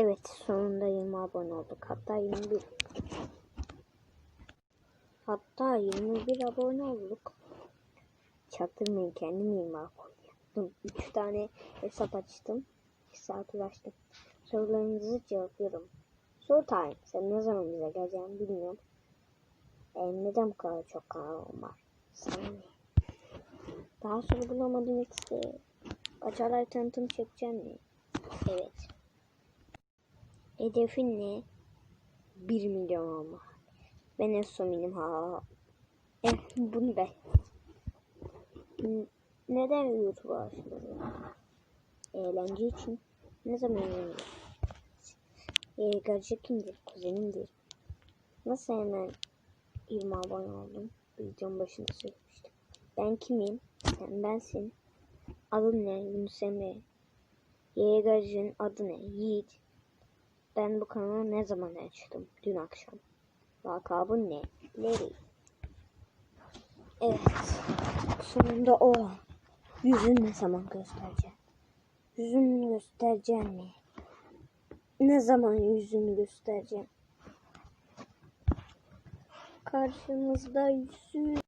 Evet sonunda 20 abone olduk. Hatta 21. Hatta 21 abone olduk. Çaktırmayın kendim 20 abone yaptım. 3 tane hesap açtım. 2 saat uğraştım. Sorularınızı cevaplıyorum. Soru time. Sen ne zaman bize geleceğini bilmiyorum. E, neden bu kadar çok kanalım var? Sana ne? Daha soru bulamadım işte. Kaçarlar tanıtım çekeceğim mi? Evet. Hedefin ne? 1 milyon olma. Ben en son minim ha. Eh, bunu be. Neden YouTube'a başladın? Eğlence için. Ne zaman öğrendin? Ee, gerçek kimdir? Kuzenimdir. Nasıl hemen 20 abone oldum? Videonun başında söylemiştim. Ben kimim? Sen bensin. Adın ne? Yunus Emre. Yeğercinin adı ne? Yiğit. Ben bu kanalı ne zaman açtım? Dün akşam. Lakabın ne? Larry. Evet. Sonunda o. Yüzünü ne zaman göstereceğim? Yüzünü göstereceğim mi? Ne zaman yüzünü göstereceğim? Karşımızda yüzü.